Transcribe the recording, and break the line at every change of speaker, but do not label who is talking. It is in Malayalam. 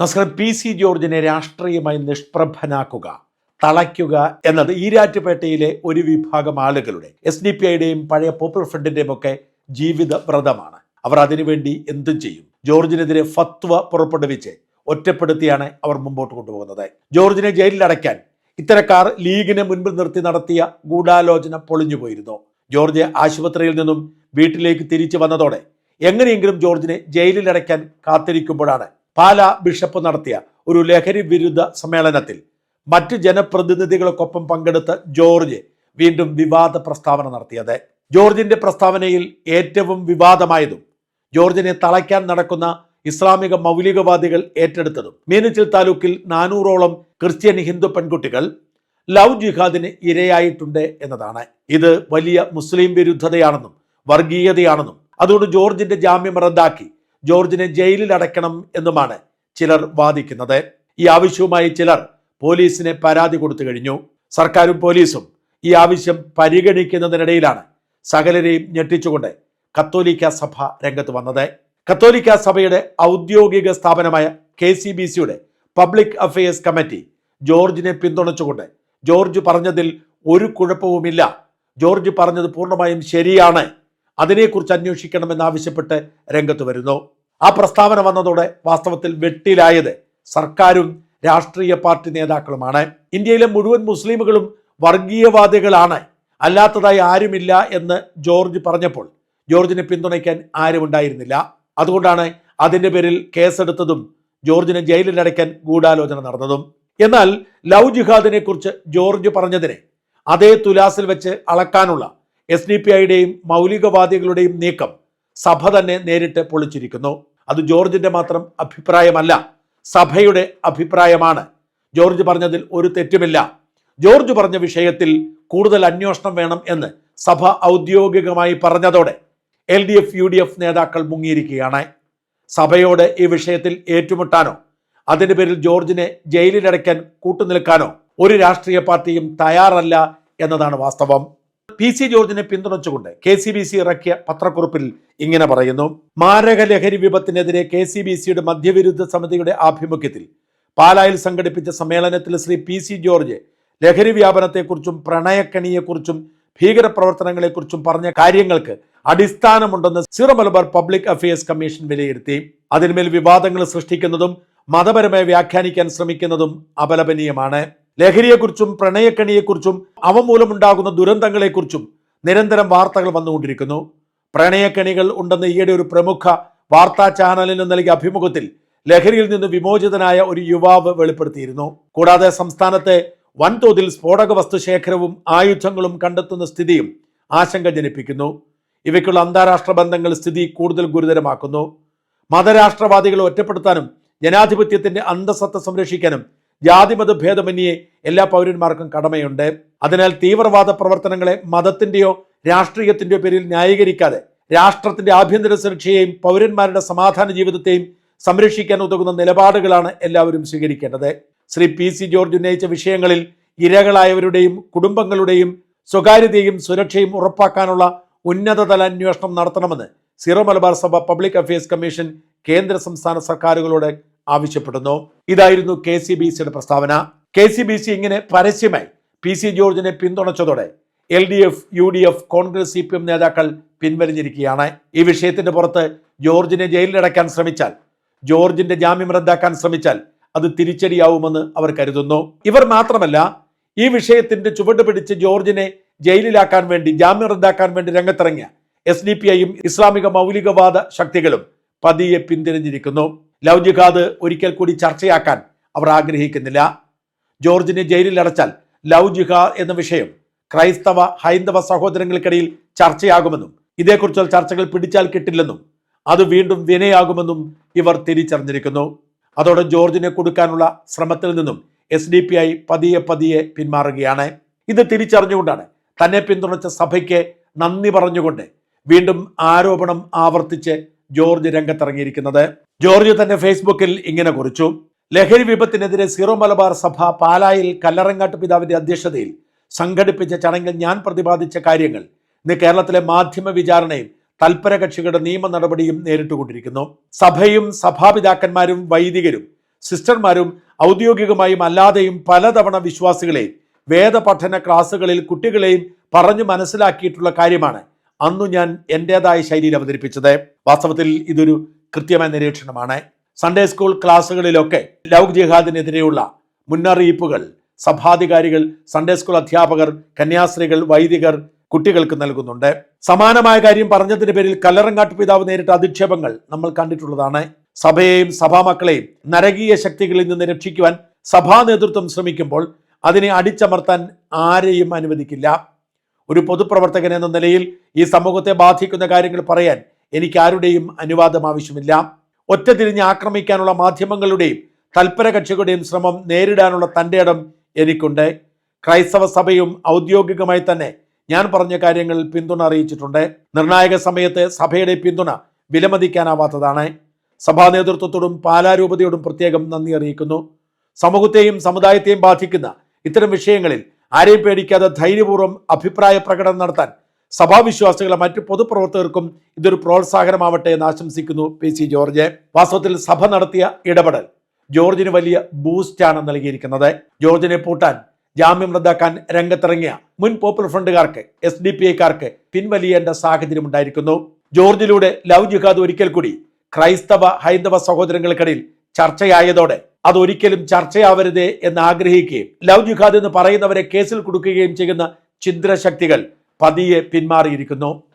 നമസ്കാരം. പി സി ജോർജിനെ രാഷ്ട്രീയമായി നിഷ്പ്രഭനാക്കുക തളയ്ക്കുക എന്നത് ഈരാറ്റുപേട്ടയിലെ ഒരു വിഭാഗം ആളുകളുടെ എസ് ഡി പി ഐയുടെയും പഴയ പോപ്പുലർ ഫ്രണ്ടിന്റെയും ഒക്കെ ജീവിത വ്രതമാണ് അവർ അതിനുവേണ്ടി എന്തും ചെയ്യും? ജോർജിനെതിരെ ഫത്വ പുറപ്പെടുവിച്ച് ഒറ്റപ്പെടുത്തിയാണ് അവർ മുമ്പോട്ട് കൊണ്ടുപോകുന്നത്. ജോർജിനെ ജയിലിൽ അടയ്ക്കാൻ ഇത്തരക്കാർ ലീഗിനെ മുൻപിൽ നിർത്തി നടത്തിയ ഗൂഢാലോചന പൊളിഞ്ഞുപോയിരുന്നു ജോർജ് ആശുപത്രിയിൽ നിന്നും വീട്ടിലേക്ക് തിരിച്ചു വന്നതോടെ എങ്ങനെയെങ്കിലും ജോർജിനെ ജയിലിലടയ്ക്കാൻ കാത്തിരിക്കുമ്പോഴാണ് പാല ബിഷപ്പ് നടത്തിയ ഒരു ലഹരി വിരുദ്ധ സമ്മേളനത്തിൽ മറ്റു ജനപ്രതിനിധികൾക്കൊപ്പം പങ്കെടുത്ത ജോർജ് വീണ്ടും വിവാദ പ്രസ്താവന നടത്തിയത്. ജോർജിന്റെ പ്രസ്താവനയിൽ ഏറ്റവും വിവാദമായതും ജോർജിനെ തളയ്ക്കാൻ നടക്കുന്ന ഇസ്ലാമിക മൗലികവാദികൾ ഏറ്റെടുത്തതും മീനച്ചിൽ താലൂക്കിൽ നാനൂറോളം ക്രിസ്ത്യൻ ഹിന്ദു പെൺകുട്ടികൾ ലവ് ജിഹാദിന് ഇരയായിട്ടുണ്ട് എന്നതാണ്. ഇത് വലിയ മുസ്ലിം വിരുദ്ധതയാണെന്നും വർഗീയതയാണെന്നും അതുകൊണ്ട് ജോർജിന്റെ ജാമ്യം റദ്ദാക്കി ജോർജിനെ ജയിലിൽ അടയ്ക്കണം എന്നുമാണ് ചിലർ വാദിക്കുന്നത്. ഈ ആവശ്യവുമായി ചിലർ പോലീസിനെ പരാതി കൊടുത്തു കഴിഞ്ഞു. സർക്കാരും പോലീസും ഈ ആവശ്യം പരിഗണിക്കുന്നതിനിടയിലാണ് സകലരെയും ഞെട്ടിച്ചുകൊണ്ട് കത്തോലിക്ക സഭ രംഗത്ത് വന്നത്. കത്തോലിക്ക സഭയുടെ ഔദ്യോഗിക സ്ഥാപനമായ കെ സി ബി സിയുടെ പബ്ലിക് അഫയേഴ്സ് കമ്മിറ്റി ജോർജിനെ പിന്തുണച്ചുകൊണ്ട് ജോർജ് പറഞ്ഞതിൽ ഒരു കുഴപ്പവുമില്ല. ജോർജ് പറഞ്ഞത് പൂർണമായും ശരിയാണ്. അതിനെക്കുറിച്ച് അന്വേഷിക്കണമെന്നാവശ്യപ്പെട്ട് രംഗത്ത് വരുന്നു. ആ പ്രസ്താവന വന്നതോടെ വാസ്തവത്തിൽ വെട്ടിലായത് സർക്കാരും രാഷ്ട്രീയ പാർട്ടി നേതാക്കളുമാണ്. ഇന്ത്യയിലെ മുഴുവൻ മുസ്ലിമുകളും വർഗീയവാദികളാണ്. അല്ലാത്തതായി ആരുമില്ല എന്ന് ജോർജ് പറഞ്ഞപ്പോൾ ജോർജിനെ പിന്തുണയ്ക്കാൻ ആരും ഉണ്ടായിരുന്നില്ല അതുകൊണ്ടാണ് അതിന്റെ പേരിൽ കേസെടുത്തതും ജോർജിനെ ജയിലിൽ അടയ്ക്കാൻ ഗൂഢാലോചന നടന്നതും. എന്നാൽ ലവ് ജിഹാദിനെ കുറിച്ച് ജോർജ് പറഞ്ഞതിനെ അതേ തുലാസിൽ വെച്ച് അളക്കാനുള്ള എസ് ഡി പി ഐയുടെയും മൗലികവാദികളുടെയും നീക്കം സഭ തന്നെ നേരിട്ട് പൊളിച്ചിരിക്കുന്നു. അത് ജോർജിന്റെ മാത്രം അഭിപ്രായമല്ല സഭയുടെ അഭിപ്രായമാണ്. ജോർജ് പറഞ്ഞതിൽ ഒരു തെറ്റുമില്ല. ജോർജ് പറഞ്ഞ വിഷയത്തിൽ കൂടുതൽ അന്വേഷണം വേണം എന്ന് സഭ ഔദ്യോഗികമായി പറഞ്ഞതോടെ L D F U D F നേതാക്കൾ മുങ്ങിയിരിക്കുകയാണ്. സഭയോട് ഈ വിഷയത്തിൽ ഏറ്റുമുട്ടാനോ അതിന്റെ പേരിൽ ജോർജിനെ ജയിലിലടയ്ക്കാൻ കൂട്ടുനിൽക്കാനോ ഒരു രാഷ്ട്രീയ പാർട്ടിയും തയ്യാറല്ല എന്നതാണ് വാസ്തവം. പി സി ജോർജിനെ പിന്തുണച്ചുകൊണ്ട് കെ സി ബി സി ഇറക്കിയ പത്രക്കുറിപ്പിൽ ഇങ്ങനെ പറയുന്നു. മാരക ലഹരി വിപത്തിനെതിരെ കെ സി ബി സിയുടെ മദ്യവിരുദ്ധ സമിതിയുടെ ആഭിമുഖ്യത്തിൽ പാലായിൽ സംഘടിപ്പിച്ച സമ്മേളനത്തിൽ ശ്രീ പി സി ജോർജ് ലഹരി വ്യാപനത്തെക്കുറിച്ചും പ്രണയക്കണിയെക്കുറിച്ചും ഭീകരപ്രവർത്തനങ്ങളെക്കുറിച്ചും പറഞ്ഞ കാര്യങ്ങൾക്ക് അടിസ്ഥാനമുണ്ടെന്ന് Syro Malabar public affairs commission വിലയിരുത്തി. അതിന്മേൽ വിവാദങ്ങൾ സൃഷ്ടിക്കുന്നതും മതപരമായി വ്യാഖ്യാനിക്കാൻ ശ്രമിക്കുന്നതും അപലപനീയമാണ്. ലഹരിയെക്കുറിച്ചും പ്രണയക്കണിയെക്കുറിച്ചും അവ മൂലമുണ്ടാകുന്ന ദുരന്തങ്ങളെക്കുറിച്ചും നിരന്തരം വാർത്തകൾ വന്നുകൊണ്ടിരിക്കുന്നു. പ്രണയക്കണികൾ ഉണ്ടെന്ന് ഈയിടെ ഒരു പ്രമുഖ വാർത്താ ചാനലിന് നൽകിയ അഭിമുഖത്തിൽ ലഹരിയിൽ നിന്ന് വിമോചിതനായ ഒരു യുവാവ് വെളിപ്പെടുത്തിയിരുന്നു. കൂടാതെ സംസ്ഥാനത്തെ വൻതോതിൽ സ്ഫോടക വസ്തുശേഖരവും ആയുധങ്ങളും കണ്ടെത്തുന്ന സ്ഥിതിയും ആശങ്ക ജനിപ്പിക്കുന്നു. ഇവയ്ക്കുള്ള അന്താരാഷ്ട്ര ബന്ധങ്ങൾ സ്ഥിതി കൂടുതൽ ഗുരുതരമാക്കുന്നു. മതരാഷ്ട്രവാദികളെ ഒറ്റപ്പെടുത്താനും ജനാധിപത്യത്തിന്റെ അന്തസത്ത സംരക്ഷിക്കാനും ജാതിമത ഭേദമന്യേ എല്ലാ പൗരന്മാർക്കും കടമയുണ്ട്. അതിനാൽ തീവ്രവാദ പ്രവർത്തനങ്ങളെ മതത്തിന്റെയോ രാഷ്ട്രീയത്തിന്റെയോ പേരിൽ ന്യായീകരിക്കാതെ രാഷ്ട്രത്തിന്റെ ആഭ്യന്തര സുരക്ഷയെയും പൗരന്മാരുടെ സമാധാന ജീവിതത്തെയും സംരക്ഷിക്കാൻ ഉതകുന്ന നിലപാടുകളാണ് എല്ലാവരും സ്വീകരിക്കേണ്ടത്. ശ്രീ പി സി ജോർജ് ഉന്നയിച്ച വിഷയങ്ങളിൽ ഇരകളായവരുടെയും കുടുംബങ്ങളുടെയും സ്വകാര്യതയും സുരക്ഷയും ഉറപ്പാക്കാനുള്ള ഉന്നതതല അന്വേഷണം നടത്തണമെന്ന് സീറോ മലബാർ സഭ പബ്ലിക് അഫയേഴ്സ് കമ്മീഷൻ കേന്ദ്ര സംസ്ഥാന സർക്കാരുകളോട് ആവശ്യപ്പെടുന്നു. ഇതായിരുന്നു കെ സി ബി സിയുടെ പ്രസ്താവന. കെ സി ബി സി ഇങ്ങനെ പരസ്യമായി പി സി ജോർജിനെ പിന്തുണച്ചതോടെ L D F U D F Congress C P M നേതാക്കൾ പിൻവലിഞ്ഞിരിക്കുകയാണ്. ഈ വിഷയത്തിന്റെ പുറത്ത് ജോർജിനെ ജയിലിലടയ്ക്കാൻ ശ്രമിച്ചാൽ ജോർജിന്റെ ജാമ്യം റദ്ദാക്കാൻ ശ്രമിച്ചാൽ അത് തിരിച്ചടിയാവുമെന്ന് അവർ കരുതുന്നു. ഇവർ മാത്രമല്ല ഈ വിഷയത്തിന്റെ ചുവട് പിടിച്ച് ജോർജിനെ ജയിലിലാക്കാൻ വേണ്ടി ജാമ്യം റദ്ദാക്കാൻ വേണ്ടി രംഗത്തിറങ്ങിയ എസ് ഡി പി ഐയും ഇസ്ലാമിക മൗലികവാദ ശക്തികളും പതിയെ പിന്തിരിഞ്ഞിരിക്കുന്നു. ലവ് ജിഹാദ് ഒരിക്കൽ കൂടി ചർച്ചയാക്കാൻ അവർ ആഗ്രഹിക്കുന്നില്ല. ജോർജിനെ ജയിലിൽ അടച്ചാൽ ലവ് ജിഹാദ് എന്ന വിഷയം ക്രൈസ്തവ ഹൈന്ദവ സഹോദരങ്ങൾക്കിടയിൽ ചർച്ചയാകുമെന്നും ഇതേക്കുറിച്ചുള്ള ചർച്ചകൾ പിടിച്ചാൽ കിട്ടില്ലെന്നും അത് വീണ്ടും വിനയാകുമെന്നും ഇവർ തിരിച്ചറിഞ്ഞിരിക്കുന്നു. അതോടെ ജോർജിനെ കൊടുക്കാനുള്ള ശ്രമത്തിൽ നിന്നും എസ് ഡി പി ഐ പതിയെ പതിയെ പിന്മാറുകയാണ്. ഇത് തിരിച്ചറിഞ്ഞുകൊണ്ടാണ് തന്നെ പിന്തുണച്ച സഭയ്ക്ക് നന്ദി പറഞ്ഞുകൊണ്ട് വീണ്ടും ആരോപണം ആവർത്തിച്ച് ജോർജ് രംഗത്തിറങ്ങിയിരിക്കുന്നത്. ജോർജ് തന്റെ ഫേസ്ബുക്കിൽ ഇങ്ങനെ കുറിച്ചു. ലഹരി വിപത്തിനെതിരെ സീറോ മലബാർ സഭ പാലായിൽ കല്ലറങ്ങാട്ട് പിതാവിന്റെ അധ്യക്ഷതയിൽ സംഘടിപ്പിച്ച ചടങ്ങിൽ ഞാൻ പ്രതിപാദിച്ച കാര്യങ്ങൾ ഇന്ന് കേരളത്തിലെ മാധ്യമ വിചാരണയും തൽപര കക്ഷികളുടെ നിയമ നടപടിയും നേരിട്ടുകൊണ്ടിരിക്കുന്നു. സഭയും സഭാപിതാക്കന്മാരും വൈദികരും സിസ്റ്റർമാരും ഔദ്യോഗികമായും അല്ലാതെയും പലതവണ വിശ്വാസികളെയും വേദപഠന ക്ലാസ്സുകളിൽ കുട്ടികളെയും പറഞ്ഞു മനസ്സിലാക്കിയിട്ടുള്ള കാര്യമാണ് അന്നു ഞാൻ എന്റെതായ ശൈലിയിൽ അവതരിപ്പിച്ചത്. വാസ്തവത്തിൽ ഇതൊരു കൃത്യമായ നിരീക്ഷണമാണ്. സൺഡേ സ്കൂൾ ക്ലാസ്സുകളിലൊക്കെ ലവ് ജിഹാദിനെതിരെയുള്ള മുന്നറിയിപ്പുകൾ സഭാധികാരികൾ സൺഡേ സ്കൂൾ അധ്യാപകർ കന്യാസ്ത്രീകൾ വൈദികർ കുട്ടികൾക്ക് നൽകുന്നുണ്ട്. സമാനമായ കാര്യം പറഞ്ഞതിന്റെ പേരിൽ കല്ലറങ്ങാട്ട് പിതാവ് നേരിട്ട അധിക്ഷേപങ്ങൾ നമ്മൾ കണ്ടിട്ടുള്ളതാണ്. സഭയെയും സഭാമക്കളെയും നരകീയ ശക്തികളിൽ നിന്ന് രക്ഷിക്കുവാൻ സഭാ നേതൃത്വം ശ്രമിക്കുമ്പോൾ അതിനെ അടിച്ചമർത്താൻ ആരെയും അനുവദിക്കില്ല. ഒരു പൊതുപ്രവർത്തകൻ എന്ന നിലയിൽ ഈ സമൂഹത്തെ ബാധിക്കുന്ന കാര്യങ്ങൾ പറയാൻ എനിക്ക് ആരുടെയും അനുവാദം ആവശ്യമില്ല. ഒറ്റ തിരിഞ്ഞ് ആക്രമിക്കാനുള്ള മാധ്യമങ്ങളുടെയും തൽപര കക്ഷികളുടെയും ശ്രമം നേരിടാനുള്ള തന്റെ ഇടം എനിക്കുണ്ട്. ക്രൈസ്തവ സഭയും ഔദ്യോഗികമായി തന്നെ ഞാൻ പറഞ്ഞ കാര്യങ്ങൾ പിന്തുണ അറിയിച്ചിട്ടുണ്ട്. നിർണായക സമയത്ത് സഭയുടെ പിന്തുണ വിലമതിക്കാനാവാത്തതാണ്. സഭാ നേതൃത്വത്തോടും പാലാരൂപതയോടും പ്രത്യേകം നന്ദി അറിയിക്കുന്നു. സമൂഹത്തെയും സമുദായത്തെയും ബാധിക്കുന്ന ഇത്തരം വിഷയങ്ങളിൽ ആരെയും പേടിക്കാതെ ധൈര്യപൂർവം അഭിപ്രായ പ്രകടനം നടത്താൻ സഭാവിശ്വാസികളെ മറ്റ് പൊതുപ്രവർത്തകർക്കും ഇതൊരു പ്രോത്സാഹനമാവട്ടെ എന്ന് ആശംസിക്കുന്നു പി സി ജോർജ്. വാസ്തവത്തിൽ സഭ നടത്തിയ ഇടപെടൽ ജോർജിന് വലിയ ബൂസ്റ്റാണ് നൽകിയിരിക്കുന്നത്. ജോർജിനെ പൂട്ടാൻ ജാമ്യം റദ്ദാക്കാൻ രംഗത്തിറങ്ങിയ മുൻ പോപ്പുലർ ഫ്രണ്ടുകാർക്ക് എസ് ഡി പി ഐക്കാർക്ക് പിൻവലിയേണ്ട സാഹചര്യം ഉണ്ടായിരിക്കുന്നു ജോർജിലൂടെ ലവ് ജിഹാദ് ഒരിക്കൽ കൂടി ക്രൈസ്തവ ഹൈന്ദവ സഹോദരങ്ങൾക്കിടയിൽ ചർച്ചയായതോടെ അതൊരിക്കലും ചർച്ചയാവരുതേ എന്ന് ആഗ്രഹിക്കുകയും ലവ് ജിഹാദ് എന്ന് പറയുന്നവരെ കേസിൽ കൊടുക്കുകയും ചെയ്യുന്ന ഛിദ്രശക്തികൾ പതിയെ പിന്മാറിയിരിക്കുന്നു.